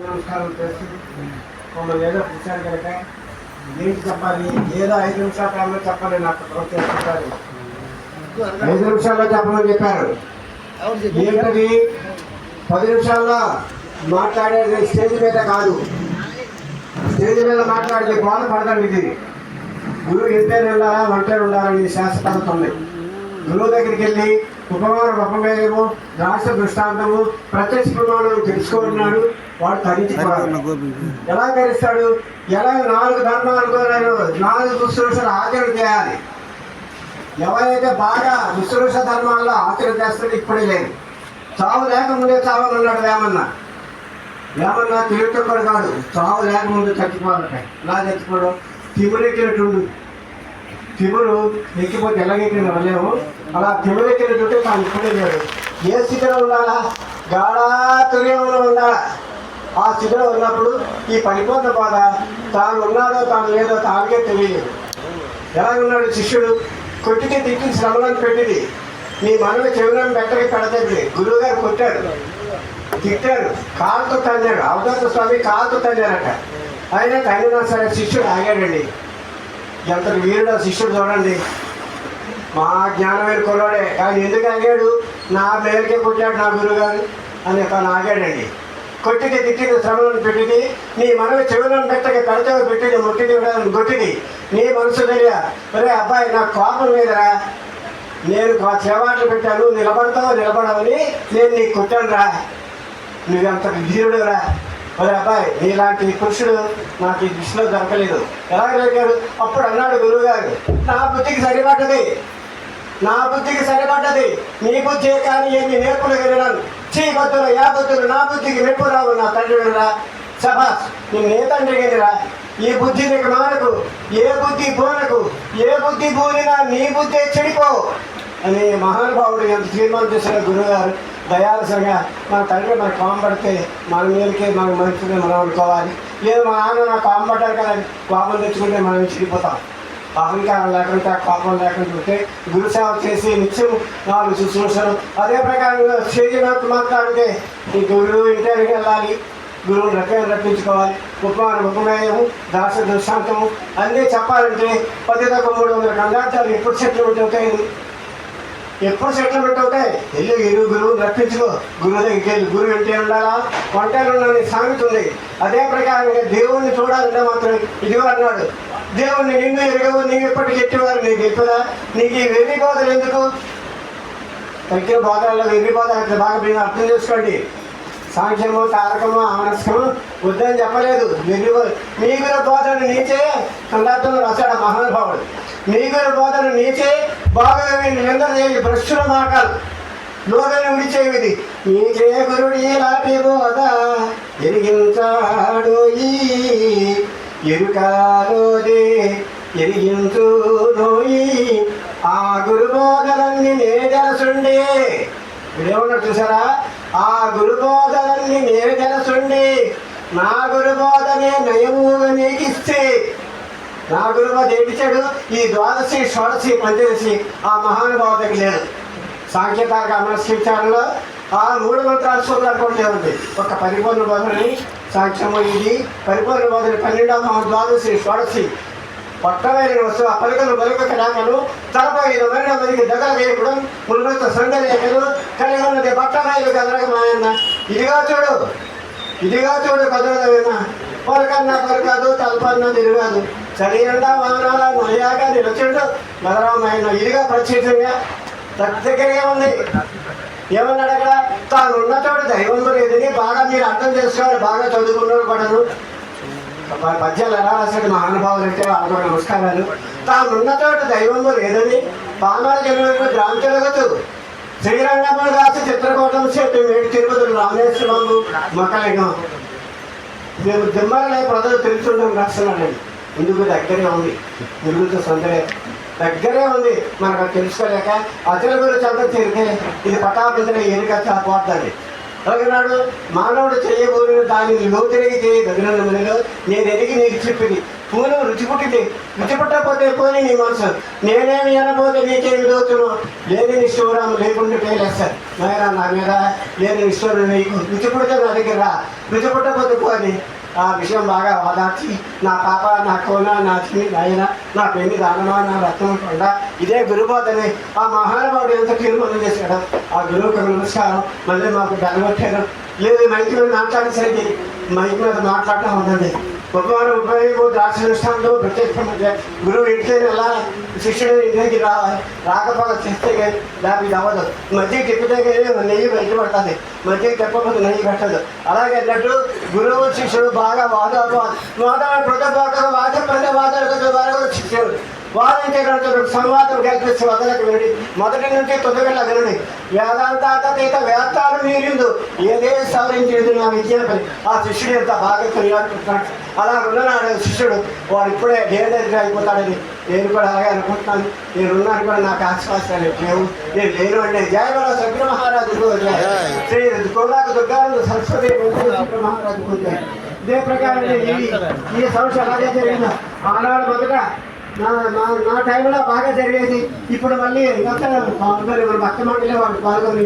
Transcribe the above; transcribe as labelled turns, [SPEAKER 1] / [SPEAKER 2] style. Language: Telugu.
[SPEAKER 1] నమస్కారం చేస్తూ మమ్మల్ని ఏదో పిలిచారు కనుక ఏంటి చెప్పాలి? ఏదో ఐదు నిమిషాల టైంలో చెప్పాలి నాకు ప్రోత్సహిస్తారు ఐదు నిమిషాల్లో చెప్పమని చెప్పారు. ఏంటది? పది నిమిషాల్లో మాట్లాడేది స్టేజ్ మీద కాదు. స్టేజ్ మీద మాట్లాడితే గోడ పడతాడు ఇది. గురువు ఇంటే ఉండాలా వంటనే ఉండాలని శాస్త్రపద్ధతి ఉంది గురువు దగ్గరికి వెళ్ళి ఉపమాన ఉపమేయము రాష్ట్ర దృష్టాంతము ప్రత్యక్ష ప్రమాణం తెలుసుకుంటున్నాడు వాడు తరించిపోవాలి ఎలా కలుస్తాడు ఎలా నాలుగు ధర్మాలు నాలుగు దుశ్రూషలు ఆచరణ చేయాలి. ఎవరైతే బాగా దుశ్రూష ధర్మాల్లో ఆచరణ చేస్తాడో ఇప్పుడే లేదు చావు లేకముందే చావనున్నాడు వేమన్నా. వేమన్నా తిరుగుతుడు కాదు. చావు లేకముందు చచ్చిపోవాలట. ఎలా చచ్చిపోవడం తిమురెక్కినట్టుండు తిమురు ఎక్కిపోతే ఎలాగెక్కిన వెళ్ళేము అలా తిమురెక్కినట్టుంటే తాను ఇప్పుడే లేడు. ఏ స్థితిలో ఉండాలా? గాఢా తుర్యంలో ఉండాలా? ఆ స్థితిలో ఉన్నప్పుడు ఈ పనిపోత బాధ తాను ఉన్నాడో తాను లేదో తానికే తెలియలేదు. ఎలా ఉన్నాడు శిష్యుడు? కొట్టికి తిట్టి శ్రమలను పెట్టింది. నీ మనవి చెవులను బెట్టకి పెడతాడు గురువు గారు కొట్టాడు తిట్టాడు కాలుతో తన్నాడు. అవతార స్వామి కాలుతో తన్నారట. అయినా తగినా సరే శిష్యుడు ఆగాడండి. ఎంత వీరుడు శిష్యుడు చూడండి. మా జ్ఞానమైన కుర్రాడే. కానీ ఎందుకు ఆగాడు? నా పేరుకే కొట్టాడు నా గురువుగారు అని తను ఆగాడండి. కొట్టిది తిట్టిది శ్రమలను పెట్టిది నీ మనవి చెవులను పెట్టక కడతలు పెట్టిది ముట్టిది కొట్టింది నీ మనసు దగ్గర ఒరే అబ్బాయి నా కోపం మీదరా నేను చెవాట్లు పెట్టాను నిలబడతావు నిలబడవని నేను నీకు కొట్టాను రా నువ్వెంత వీరుడు రా మరి అబ్బాయి నీలాంటి పురుషుడు నాకు ఈ దృష్టిలో దొరకలేదు. ఎలా దొరికాడు? అప్పుడు అన్నాడు గురువుగారు నా బుద్ధికి సరిపడ్డది. నా బుద్ధికి సరిపడ్డది. నీ బుద్ధి కానీ ఏమి నేర్పులు వినను చీ బుద్ధులు యా బుద్ధులు నా బుద్ధికి రెప్పు రావు నా తండ్రిరా సభాస్ నేను ఏ తండ్రి ఈ బుద్ధి నీకు మానకు ఏ బుద్ధి పోనకు ఏ బుద్ధి పోలినా నీ బుద్ధి చెడిపో అని మహానుభావుడు ఎంత తీర్మానం చేసిన గురువుగారు. దయాలసంగా మన తండ్రి మన కోంబడితే మన మీదకే మన మంచిది మనం అనుకోవాలి. లేదు మా నాన్న నాకు కోంబడ్డారు కదా కోపం తెచ్చుకుంటే మనం చెడిపోతాం అహంకారం లేకుండా కోపం లేకుండా ఉంటే గురు సేవ చేసి నిత్యం నాలుగు శుశ్రూషలు అదే ప్రకారంగా స్టేజ్ మాట్లాడితే ఈ గురువు ఇంటికి వెళ్ళాలి. గురువుని రక్షణ రప్పించుకోవాలి. ఉపమాన ఉపమేయము దాస దృష్టాంతము అన్నీ చెప్పాలంటే పది దాకా మూడు వందల కంగాచాలు ఎప్పుడు సెటిల్మెంట్ అవుతాయి ఎప్పుడు సెటిల్మెంట్ అవుతాయి వెళ్ళి ఇరు గురువుని రప్పించుకో. గురువు దగ్గరికి వెళ్ళి గురువు ఇంటి ఉండాలా? వంటలు ఉండాలని సామెత ఉంది అదే ప్రకారంగా దేవుణ్ణి చూడాలంటే మాత్రం ఇదిగో అన్నాడు. దేవుణ్ణి నిన్ను ఎరగవు నీవు ఎప్పటికి ఎట్టివారు నీకు చెప్పదా నీకు ఈ వెర్రి బాధలు ఎందుకు? తగ్గిన బోధనలో వెర్రి బాధ బాగా మీరు అర్థం చేసుకోండి. సాంఖ్యము తారకము ఆనస్కము వద్దని చెప్పలేదు. వెర్రి బోధ బోధను బోధన నీచే సందర్భంలో రాశాడు మహానుభావుడు. మీగుల బోధను నీచే బాగా నిందన చేయండి భ్రష్టుల మాటలు. లోకని విడిచేవిది. నీకే గురుడి లాంటి బోధ. జరిగించాడు ఈ ఎరుకాలోదే ఎరిగించు నోయి. ఆ గురుబోధలన్నీ నేదలసుండే ఇదేమన్నా చూసారా? ఆ గురుబోధలన్నీ నేదలసుండే నా గురుబోధనే నయముగా నీకిస్తే. నా గురుబోధ ఏమిచ్చాడు ఈ ద్వాదశి షోడశి పంచదశి ఆ మహానుభావతకి లేదు. సాంకేతాక అమరశించాలలో ఆ మూడు మంత్రాలు సూత్రాలు ఉంది ఒక పరిపూర్ణ బోధనని సాంఖ్యము ఇది. పరిపూర్ణ బోధన పన్నెండవ ద్వాదశి షోడశి. పట్టమైన వస్తువు పలుకలు మరొక రాకలు తలపైన మరణ మరికి దగ్గర వేయకూడదు. మునుత సంగలేఖలు కలిగి ఉన్నది పట్టణాయిలు కదలక మాయన్న ఇదిగా చూడు. ఇదిగా చూడు కదలదవేనా పలకన్నా పలకాదు తలపన్నా తిరగాదు. శరీరంగా వాహనాల మర్యాగా నిలచుండు. గదరామాయన ఇదిగా ప్రత్యేకంగా దగ్గరగా ఉంది. ఏమన్నాడు అక్కడ తాను ఉన్న చోట దైవం లేదని బాగా మీరు అర్థం చేసుకోవాలి బాగా చదువుకున్నారు పడను పద్యాలు ఎలా రాశాడు మహానుభావులు అంటే వాళ్ళకు నమస్కారాలు. తాను ఉన్న చోట దైవం లేదని బాణాలు జరిగిన గ్రామ తిరగదు శ్రీరంగములు రాసి చిత్రకూటం చెట్టు మేడి తిరుపతి రామేశ్వరం మకలింగం మేము దిమ్మలే ప్రజలు తెలుసుకుంటాం రాస్తున్నాడండి ఎందుకు దగ్గరే ఉంది. తిరుగుతూ సొంతలే దగ్గరే ఉంది. మనకు తెలుసుకోలేక అతల గురించి అంతా తిరిగితే ఇది పటాభించిన ఎన్నిక పోతుంది ఒకనాడు మానవుడు చేయబోయిన దాని లోతులకి చేయగలిగినలో నేను ఎరిగి నీకు చెప్పింది. పూలు రుచి పుట్టింది. రుచి పుట్టకపోతే పోని నీ మనసు. నేనేమి అనబోతే నీకేమి లోతును? లేని నిష్ఠూరం లేకుండా పేలేస్తారు నాయన నా మీద లేని నిష్ఠూరం నీకు. రుచి పుడితే నా దగ్గర రుచి పుట్టకపోతే పోని. ఆ విషయం బాగా వాదార్చి నా పాప నా కోన నా చిన్ని నాయన నా పెళ్ళి దానమా నా రత్నం కొండ ఇదే గురుబోధని. ఆ మహానుభావుడు ఎంత తీర్మానం చేశాడు. ఆ గురువుకు నమస్కారం. మళ్ళీ మాకు బెలగొట్టారు లేదు మైకి మీద మాట్లాడేసరికి మైక్ మీద మాట్లాడటం ఉందండి ఉపమానం ఉపయోగం దార్శనిష్టాంతో ప్రత్యక్ష గురువు ఇంటికి ఎలా శిక్షణ ఇంటికి రా రాకపోతే చేస్తే లేకపోతే ఇది అవ్వదు మధ్య తిప్పితే నెయ్యి బయట పడుతుంది. మధ్య తిప్పకపోతే నెయ్యి పెట్టదు. అలాగే అన్నట్టు గురువు శిష్యుడు బాగా వాదాలు వాదాలు ప్రజాపాక వాద ప్రజావాదాలు వారు శిష్యుడు వాదించేటప్పుడు సంవాదం కల్పిస్తూ వదలకు వినడి. మొదటి నుంచి తొందరగా వినడి. వేదాంతాతీత వేత్తాలు మీరిందు. ఏదే సవరించేది నా విజ్ఞాపని ఆ శిష్యుడు ఎంత బాగా తెలియాలనుకుంటున్నాడు అలా ఉన్నాడు శిష్యుడు. వాడు ఇప్పుడే లేదని అయిపోతాడని నేను కూడా అలాగే అనుకుంటున్నాను. నేను ఉన్నాను కూడా నాకు ఆశ్వాసం లేవు. నేను లేను అంటే జయవర శంకర మహారాజు శ్రీ కోలాకు దుర్గానంద సరస్వతి శంకర మహారాజు ఇదే ప్రకారం ఈ ఈ సంవత్సరం అలాగే జరిగింది ఆనాడు మొదట నా నా నా టైంలో బాగా జరిగేది. ఇప్పుడు మళ్ళీ ఇంకా పాల్గొని మన భక్త మండలి వాళ్ళు పాల్గొని